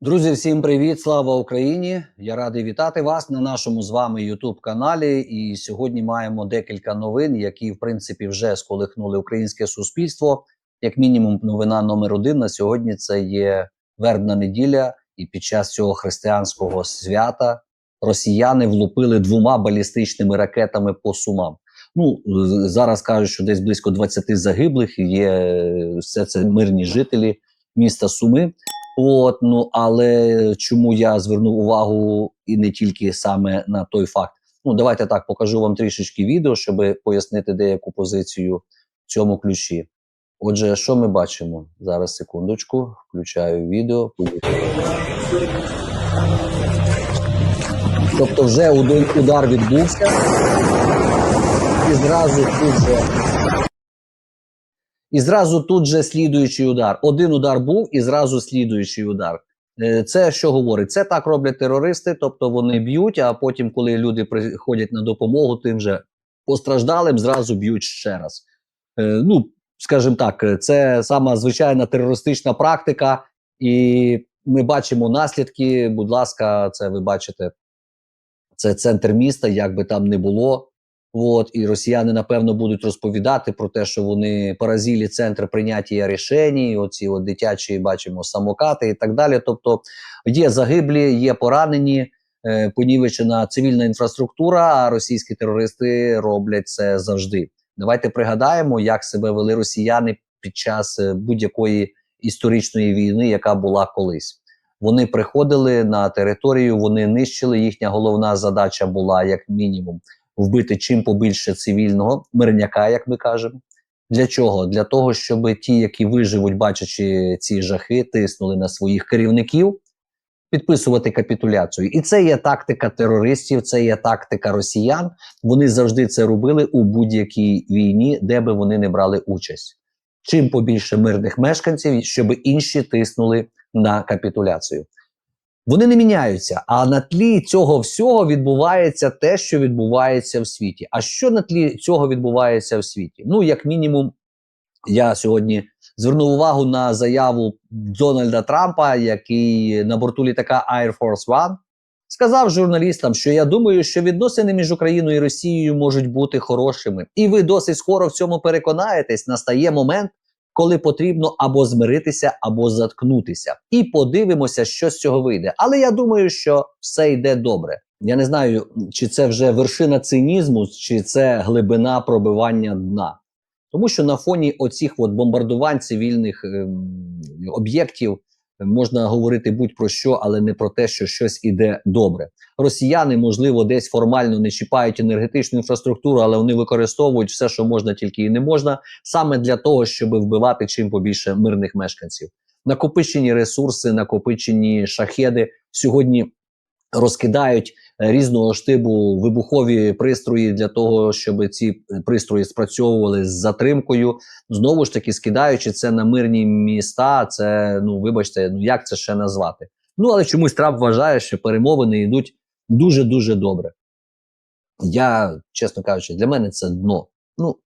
Друзі, всім привіт! Слава Україні! Я радий вітати вас на нашому з вами youtube каналі. І сьогодні маємо декілька новин, які в принципі вже сколихнули українське суспільство. Як мінімум, новина номер один на сьогодні це є вербна неділя, і під час цього християнського свята росіяни влупили двома балістичними ракетами по сумам. Ну зараз кажуть, що десь близько 20 загиблих. Є е, все це мирні жителі міста Суми. От, ну але чому я звернув увагу і не тільки саме на той факт? Ну, давайте так покажу вам трішечки відео, щоб пояснити деяку позицію в цьому ключі. Отже, що ми бачимо? Зараз секундочку, включаю відео. Тобто, вже один удар відбувся, і зразу тут же і зразу тут же слідуючий удар. Один удар був, і зразу слідуючий удар. Е, Це що говорить? Це так роблять терористи, тобто вони б'ють, а потім, коли люди приходять на допомогу, тим же постраждалим зразу б'ють ще раз. Е, Ну, скажімо так, це сама звичайна терористична практика, і ми бачимо наслідки. Будь ласка, це ви бачите. Це центр міста, як би там не було. От, і росіяни, напевно, будуть розповідати про те, що вони поразили центр прийняття рішень, оці от дитячі бачимо самокати і так далі. Тобто є загиблі, є поранені, е, понівечена цивільна інфраструктура, а російські терористи роблять це завжди. Давайте пригадаємо, як себе вели росіяни під час е, будь-якої історичної війни, яка була колись. Вони приходили на територію, вони нищили. Їхня головна задача була як мінімум вбити чим побільше цивільного мирняка, як ми кажемо. Для чого? Для того, щоб ті, які виживуть, бачачи ці жахи, тиснули на своїх керівників, підписувати капітуляцію. І це є тактика терористів, це є тактика росіян. Вони завжди це робили у будь-якій війні, де би вони не брали участь. Чим побільше мирних мешканців, щоб інші тиснули на капітуляцію. Вони не міняються. А на тлі цього всього відбувається те, що відбувається в світі. А що на тлі цього відбувається в світі? Ну, як мінімум, я сьогодні звернув увагу на заяву Дональда Трампа, який на борту літака Air Force One сказав журналістам, що я думаю, що відносини між Україною і Росією можуть бути хорошими, і ви досить скоро в цьому переконаєтесь. Настає момент, коли потрібно або змиритися, або заткнутися, і подивимося, що з цього вийде. Але я думаю, що все йде добре. Я не знаю, чи це вже вершина цинізму, чи це глибина пробивання дна. Тому що на фоні оцих от бомбардувань цивільних ем, об'єктів можна говорити будь-про що, але не про те, що щось іде добре. Росіяни, можливо, десь формально не чіпають енергетичну інфраструктуру, але вони використовують все, що можна, тільки і не можна, саме для того, щоб вбивати чим побільше мирних мешканців. Накопичені ресурси, накопичені шахеди сьогодні розкидають е, різного штибу вибухові пристрої для того, щоб ці е, пристрої спрацьовували з затримкою. Знову ж таки, скидаючи це на мирні міста, це ну вибачте, ну як це ще назвати? Ну але чомусь Трамп вважає, що перемовини йдуть дуже дуже добре. Я, чесно кажучи, для мене це дно. Ну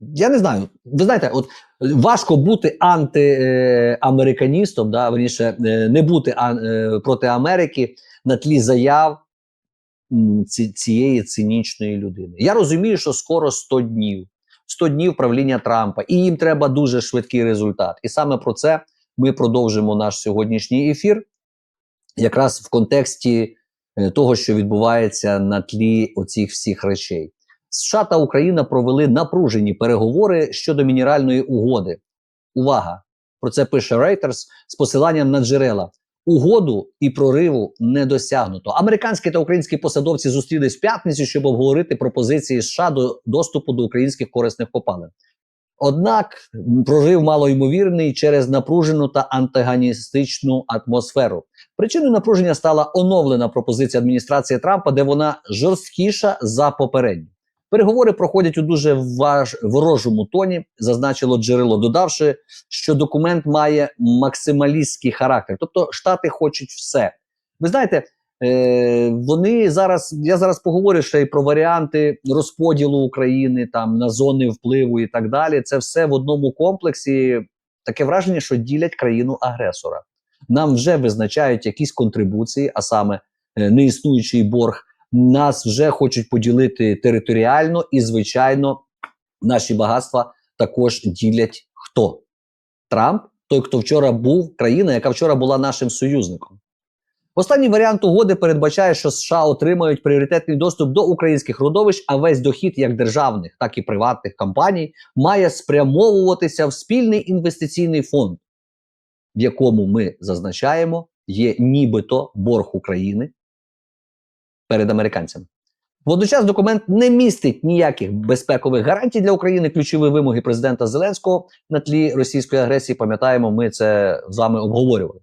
я не знаю. Ви знаєте, от важко бути антиамериканістом, да, верніше, е, не бути е, проти Америки на тлі заяв ці, цієї цинічної людини. Я розумію, що скоро 100 днів, 100 днів правління Трампа, і їм треба дуже швидкий результат. І саме про це ми продовжимо наш сьогоднішній ефір, якраз в контексті е, того, що відбувається на тлі оцих всіх речей. США та Україна провели напружені переговори щодо мінеральної угоди. Увага! Про це пише Reuters з посиланням на джерела. Угоду і прориву не досягнуто. Американські та українські посадовці зустрілись в п'ятницю, щоб обговорити пропозиції США до доступу до українських корисних копалин. Однак прорив малоймовірний через напружену та антагоністичну атмосферу. Причиною напруження стала оновлена пропозиція адміністрації Трампа, де вона жорсткіша за попередню. Переговори проходять у дуже важ... ворожому тоні, зазначило джерело, додавши, що документ має максималістський характер. Тобто Штати хочуть все. Ви знаєте, е, вони зараз. Я зараз поговорю ще й про варіанти розподілу України там на зони впливу і так далі. Це все в одному комплексі. Таке враження, що ділять країну агресора. нам вже визначають якісь контрибуції, а саме е, неіснуючий борг. Нас вже хочуть поділити територіально, і, звичайно, наші багатства також ділять хто? Трамп, той, хто вчора був, країна, яка вчора була нашим союзником. Останній варіант угоди передбачає, що США отримають пріоритетний доступ до українських родовищ, а весь дохід як державних, так і приватних компаній має спрямовуватися в спільний інвестиційний фонд, в якому ми зазначаємо, є нібито борг України перед американцями. Водночас документ не містить ніяких безпекових гарантій для України. Ключові вимоги президента Зеленського на тлі російської агресії. Пам'ятаємо, ми це з вами обговорювали.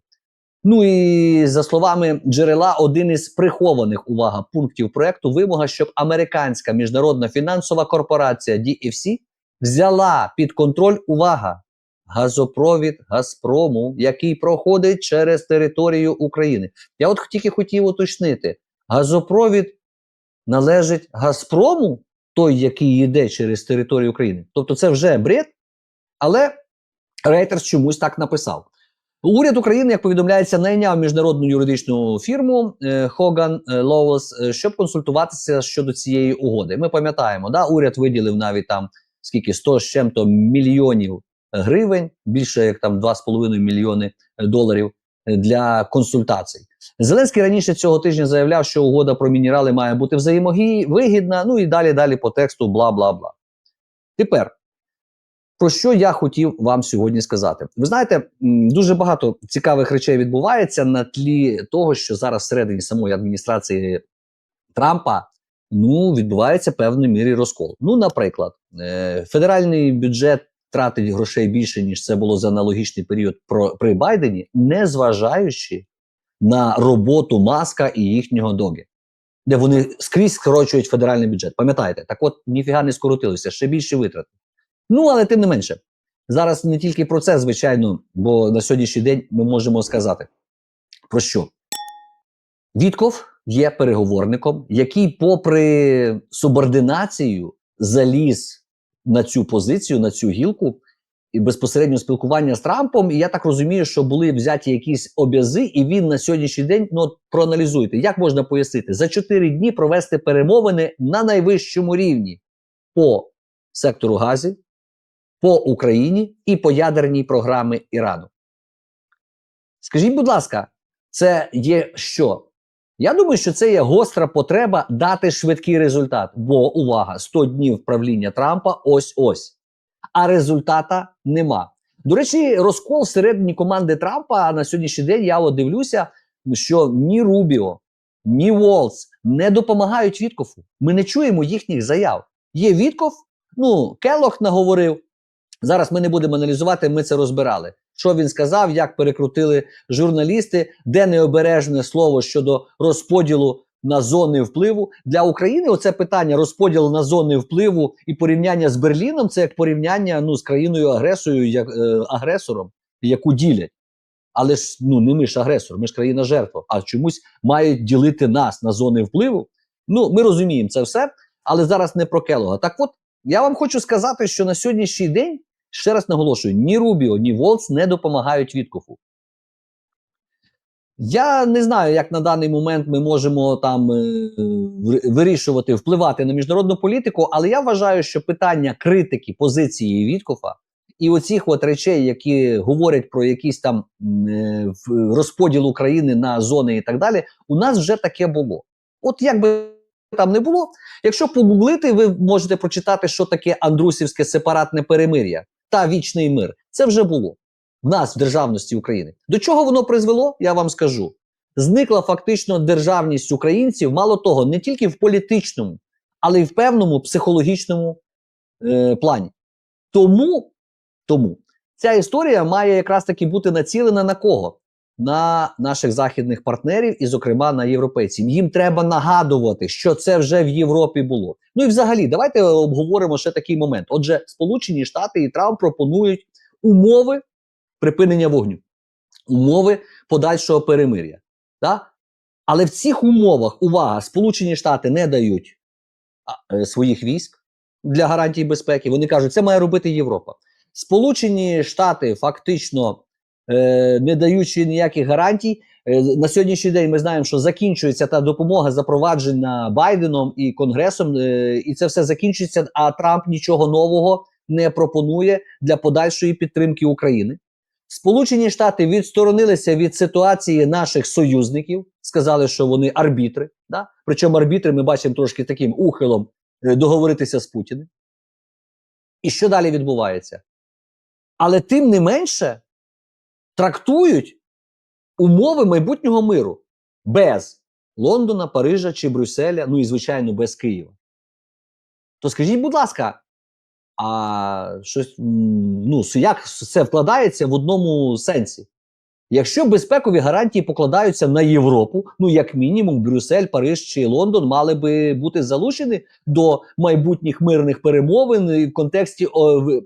Ну і за словами джерела, один із прихованих увага пунктів проекту вимога, щоб американська міжнародна фінансова корпорація DFC взяла під контроль увага газопровід Газпрому, який проходить через територію України. Я от тільки хотів уточнити: газопровід належить Газпрому, той, який йде через територію України. Тобто, це вже бред, але Рейтерс чомусь так написав. Уряд України, як повідомляється, найняв міжнародну юридичну фірму Хоган Лоуелс, щоб консультуватися щодо цієї угоди. Ми пам'ятаємо, да, уряд виділив навіть там скільки 100 з чим-то мільйонів гривень, більше як там 2,5 мільйони доларів е, для консультацій. Зеленський раніше цього тижня заявляв, що угода про мінерали має бути взаємовигідна, ну і далі далі по тексту бла бла бла. Тепер. Про що я хотів вам сьогодні сказати? Ви знаєте, дуже багато цікавих речей відбувається на тлі того, що зараз всередині самої адміністрації Трампа ну, відбувається певною мірі розкол. Ну, наприклад, е, федеральний бюджет тратить грошей більше, ніж це було за аналогічний період при Байдені, не зважаючи на роботу Маска і їхнього догі, де вони скрізь скорочують федеральний бюджет. Пам'ятаєте, так от ніфіга не скоротилося, ще більше витрат. Ну, але тим не менше, зараз не тільки про це, звичайно, бо на сьогоднішній день ми можемо сказати про що? Вітков є переговорником, який, попри субординацію, заліз на цю позицію, на цю гілку і безпосередньо спілкування з Трампом. І я так розумію, що були взяті якісь обязи, і він на сьогоднішній день ну проаналізуйте, як можна пояснити за 4 дні провести перемовини на найвищому рівні по сектору газів, по Україні і по ядерній програмі Ірану. Скажіть, будь ласка, це є що? Я думаю, що це є гостра потреба дати швидкий результат. Бо увага, 100 днів правління Трампа ось ось. А результата нема. До речі, розкол всередині команди Трампа на сьогоднішній день я от дивлюся, що ні Рубіо, ні Волц не допомагають Віткофу. Ми не чуємо їхніх заяв. Є Вітков, ну Келох наговорив. Зараз ми не будемо аналізувати, ми це розбирали. Що він сказав, як перекрутили журналісти, де необережне слово щодо розподілу на зони впливу для України. Оце питання розподілу на зони впливу і порівняння з Берліном. Це як порівняння ну з країною агресорою, як е, агресором, яку ділять. Але ж ну не ми ж агресор, ми ж країна жертва. А чомусь мають ділити нас на зони впливу. Ну ми розуміємо це все, але зараз не про Келога. Так, от я вам хочу сказати, що на сьогоднішній день. Ще раз наголошую: ні Рубіо, ні Волц не допомагають Віткофу. Я не знаю, як на даний момент ми можемо там е, вирішувати, впливати на міжнародну політику, але я вважаю, що питання критики позиції Віткофа і оцих от речей, які говорять про якийсь там е, розподіл України на зони і так далі, у нас вже таке було. От як би там не було, якщо погуглити, ви можете прочитати, що таке Андрусівське сепаратне перемир'я та вічний мир. Це вже було в нас в державності України. До чого воно призвело? Я вам скажу. Зникла фактично державність українців, мало того, не тільки в політичному, але й в певному психологічному е, плані. Тому, тому ця історія має якраз таки бути націлена на кого? На наших західних партнерів, і, зокрема, на європейців. Їм треба нагадувати, що це вже в Європі було. Ну і взагалі, давайте обговоримо ще такий момент. Отже, Сполучені Штати і Трамп пропонують умови припинення вогню, умови подальшого перемир'я. Да? Але в цих умовах увага, Сполучені Штати не дають е, своїх військ для гарантії безпеки. Вони кажуть, це має робити Європа. Сполучені Штати фактично не даючи ніяких гарантій. Е, на сьогоднішній день ми знаємо, що закінчується та допомога, запроваджена Байденом і Конгресом, е, і це все закінчується. А Трамп нічого нового не пропонує для подальшої підтримки України. Сполучені Штати відсторонилися від ситуації наших союзників, сказали, що вони арбітри. Да? Причому арбітри ми бачимо трошки таким ухилом е, договоритися з Путіним. І що далі відбувається? Але тим не менше трактують умови майбутнього миру без Лондона, Парижа чи Брюсселя, ну і, звичайно, без Києва. То скажіть, будь ласка, а щось, ну, як це вкладається в одному сенсі? Якщо безпекові гарантії покладаються на Європу, ну як мінімум, Брюссель, Париж чи Лондон мали би бути залучені до майбутніх мирних перемовин в контексті,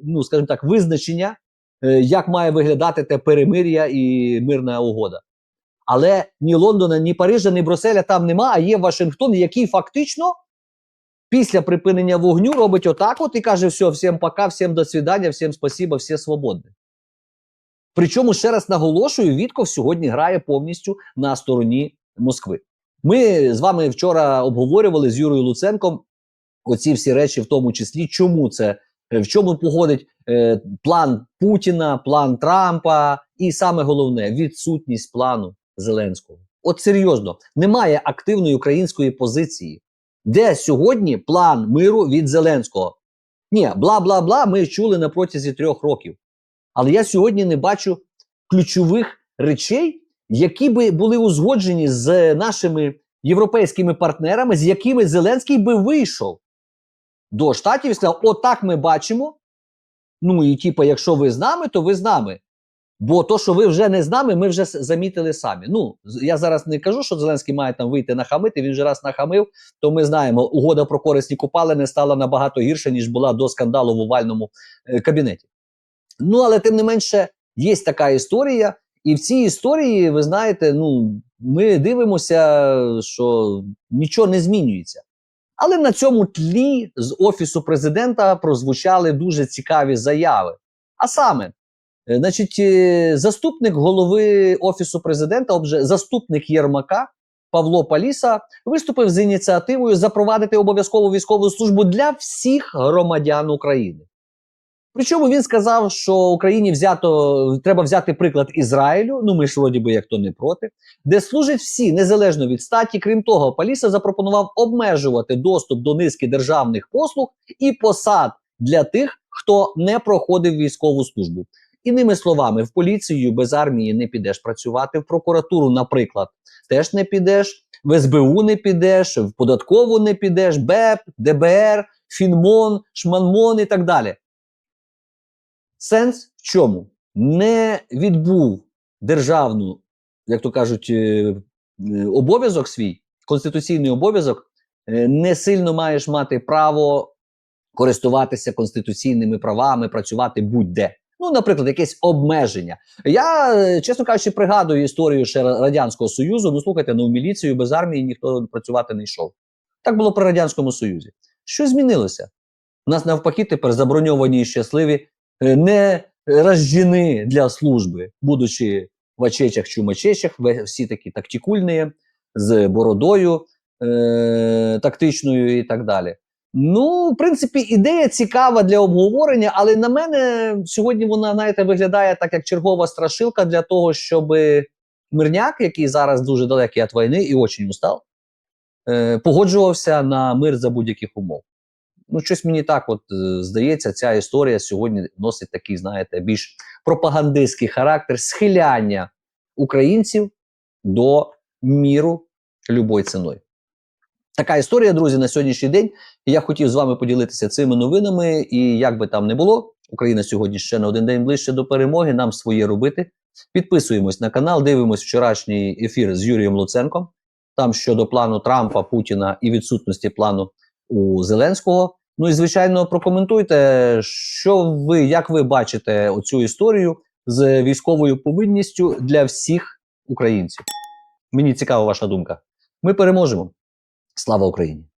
ну скажімо так, визначення, як має виглядати те перемир'я і мирна угода. Але ні Лондона, ні Парижа, ні Брюсселя там нема, а є Вашингтон, який фактично після припинення вогню робить отак от і каже: все, всім пока, всім до свидання, всім спасіба, всі свободні. Причому ще раз наголошую, Вітков сьогодні грає повністю на стороні Москви. Ми з вами вчора обговорювали з Юрою Луценком оці всі речі, в тому числі, чому це, е, в чому погодить е, план Путіна, план Трампа, і саме головне відсутність плану Зеленського. От серйозно, немає активної української позиції. Де сьогодні план миру від Зеленського? Ні, бла бла бла. Ми чули на протязі трьох років. Але я сьогодні не бачу ключових речей, які би були узгоджені з нашими європейськими партнерами, з якими Зеленський би вийшов до штатів і сказав: отак ми бачимо. Ну і типу, якщо ви з нами, то ви з нами. Бо то, що ви вже не з нами, ми вже замітили самі. Ну я зараз не кажу, що Зеленський має там вийти нахамити. Він вже раз нахамив, то ми знаємо, угода про корисні купалини стала набагато гірше, ніж була до скандалу в овальному е, кабінеті. Ну, але тим не менше, є така історія, і в цій історії, ви знаєте, ну ми дивимося, що нічого не змінюється. Але на цьому тлі з офісу президента прозвучали дуже цікаві заяви. А саме, е, значить, е, заступник голови офісу президента, обже заступник Єрмака Павло Паліса виступив з ініціативою запровадити обов'язкову військову службу для всіх громадян України. Причому він сказав, що Україні взято треба взяти приклад Ізраїлю. Ну ми ж вроді би як то не проти, де служать всі незалежно від статі. Крім того, Паліса запропонував обмежувати доступ до низки державних послуг і посад для тих, хто не проходив військову службу. Іними словами, в поліцію без армії не підеш працювати, в прокуратуру, наприклад, теж не підеш, в СБУ не підеш, в податкову не підеш, БЕП, ДБР, Фінмон, Шманмон і так далі. Сенс в чому? Не відбув державну, як то кажуть, е, е, обов'язок свій, конституційний обов'язок, е, не сильно маєш мати право користуватися конституційними правами, працювати будь-де. Ну, наприклад, якесь обмеження. Я, чесно кажучи, пригадую історію ще Радянського Союзу. Ну, слухайте, ну в міліцію без армії ніхто працювати не йшов. Так було при Радянському Союзі. Що змінилося? У нас навпаки тепер заброньовані і щасливі не розжіни для служби, будучи в очечах чи мачечах, всі такі тактикульні, з бородою е, тактичною і так далі. Ну, в принципі, ідея цікава для обговорення, але на мене сьогодні вона, знаєте, виглядає так, як чергова страшилка для того, щоб мирняк, який зараз дуже далекий від війни і очень устав, е, погоджувався на мир за будь-яких умов. Ну, щось мені так от е, здається, ця історія сьогодні носить такий, знаєте, більш пропагандистський характер схиляння українців до міру любою ціною. Така історія, друзі, на сьогоднішній день. Я хотів з вами поділитися цими новинами. І як би там не було, Україна сьогодні ще на один день ближче до перемоги. Нам своє робити. Підписуємось на канал, дивимось вчорашній ефір з Юрієм Луценком. Там щодо плану Трампа, Путіна і відсутності плану у Зеленського. Ну і звичайно, прокоментуйте, що ви, як ви бачите оцю історію з військовою повинністю для всіх українців. Мені цікава ваша думка. Ми переможемо. Слава Україні!